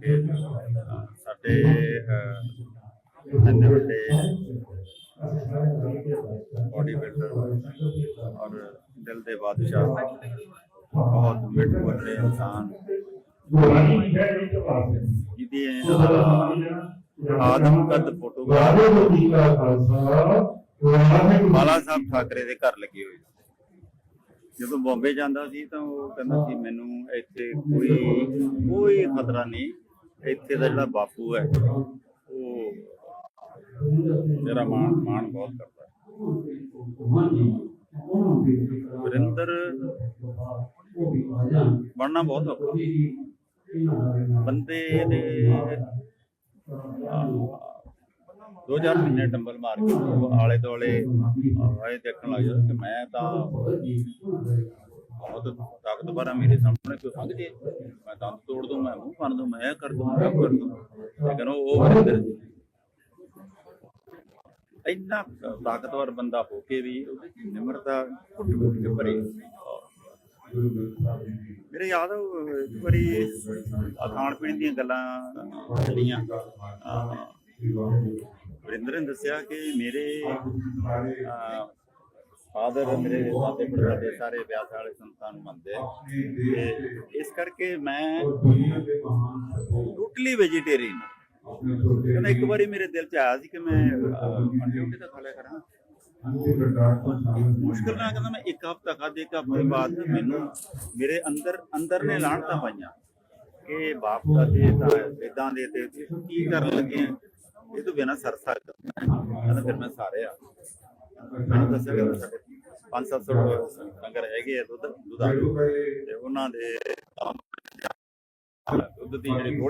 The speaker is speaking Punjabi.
ਕਿ ਸਾਡੇ ਇੰਨੇ ਵੱਡੇ ਬੋਡੀ ਬਿਲਡਰ ਔਰ ਦਿਲ ਦੇ ਬਾਦਸ਼ਾਹ ਬਹੁਤ ਮਿੱਠ ਬੋਲੇ ਇਨਸਾਨ। ਜਿਹਦੀ ਆਦਮ ਕਦ ਫੋਟੋਗ੍ਰਾਫ ਬਾਲਾ ਸਾਹਿਬ ਠਾਕਰੇ ਦੇ ਘਰ ਲੱਗੀ ਹੋਈ ਜਦੋਂ ਬੰਬੇ ਜਾਂਦਾ ਸੀ ਤਾਂ ਉਹ ਕਹਿੰਦਾ ਸੀ, ਮੈਨੂੰ ਇੱਥੇ ਕੋਈ ਕੋਈ ਖਤਰਾ ਨਹੀਂ। ਇੱਥੇ ਦਾ ਜਿਹੜਾ ਬਾਪੂ ਹੈ ਉਹ ਮੇਰਾ ਮਾਣ ਮਾਣ ਬਹੁਤ ਕਰਦਾ ਹੈ। ਵਰਿੰਦਰ ਬਣਨਾ ਬਹੁਤ ਔਖਾ ਬੰਦੇ ਦੇ ਅਹ, ਦੋ ਚਾਰ ਮਹੀਨੇ ਟੰਬਲ ਮਾਰ ਕੇ ਆਲੇ ਦੁਆਲੇ ਆਏ ਦੇਖਣ ਲੱਗ ਜਾਂਦਾ ਕਿ ਮੈਂ ਤਾਂ ਬਹੁਤ ਤਾਕਤਵਰ ਆ ਮੇਰੇ ਸਾਹਮਣੇ ਕੋਈ ਸੰਗ ਜੇ ਮੈਂ ਦੰਦ ਤੋੜ ਦੂੰ, ਮੈਂ ਮੂੰਹ ਭੰਨ ਦੂੰ, ਮੈਂ ਇਹ ਕਰ ਦੂੰ, ਮੈਂ ਉਹ ਕਰ ਦੂੰ ਲੇਕਿਨ ਇੰਨਾ ਤਾਕਤਵਰ ਬੰਦਾ ਹੋ ਕੇ ਵੀ ਉਹਦੀ ਨਿਮਰਤਾ ਘੁੱਟ ਘੁੱਟ ਕੇ ਭਰੀ ਮੇਰੇ ਯਾਦ ਆ ਇੱਕ ਵਾਰੀ ਖਾਣ ਪੀਣ ਦੀਆਂ ਗੱਲਾਂ ਜਿਹੜੀਆਂ ਵਰਿੰਦਰ ਨੇ ਦੱਸਿਆ ਕਿ ਮੇਰੇ ਫਾਦਰ ਮੇਰੇ ਦਾਦੇ ਪੜਦਾਦੇ ਸਾਰੇ ਵਿਆਹ ਵਾਲੇ ਸੰਤਾਂ ਨੂੰ ਮੰਨਦੇ ਤੇ ਇਸ ਕਰਕੇ ਮੈਂ ਟੋਟਲੀ ਵੈਜੀਟੇਰੀਅਨ ਕਹਿੰਦਾ ਇੱਕ ਵਾਰੀ ਮੇਰੇ ਦਿਲ 'ਚ ਆਇਆ ਸੀ ਕਿ ਮੈਂ ਉੱਡੇ ਤਾਂ ਖਾ ਲਿਆ ਕਰਾਂ ਮੁਸ਼ਕਿਲ ਨਾਲ ਕਹਿੰਦਾ ਮੈਂ ਇੱਕ ਹਫ਼ਤਾ ਖਾਧੇ ਇੱਕ ਹਫ਼ਤੇ ਬਾਅਦ ਮੈਨੂੰ ਮੇਰੇ ਅੰਦਰ ਅੰਦਰ ਨੇ ਲਾਣਤਾਂ ਪਾਈਆਂ ਕਿ ਬਾਪ ਦਾ ਦੇ ਤਾਂ ਇਦਾਂ ਦੇ ਤੇ ਤੂੰ ਕੀ ਕਰਨ ਲੱਗੇ ਆ? ਇਹ ਤੋਂ ਬਿਨਾ ਸਰ ਸਕਦਾ ਕਹਿੰਦਾ ਫਿਰ ਮੈਂ ਸਾਰੇ ਆ ਮੈਨੂੰ ਦੱਸਿਆ ਕਿ ਸਾਡੇ 5-700 ਡੰਗਰ ਹੈਗੇ ਆ ਦੁੱਧ ਦੁੱਧਾਰੂ ਤੇ ਉਹਨਾਂ ਦੇ ਦੁੱਧ ਦੀ ਜਿਹੜੀ ਗੋਲੀ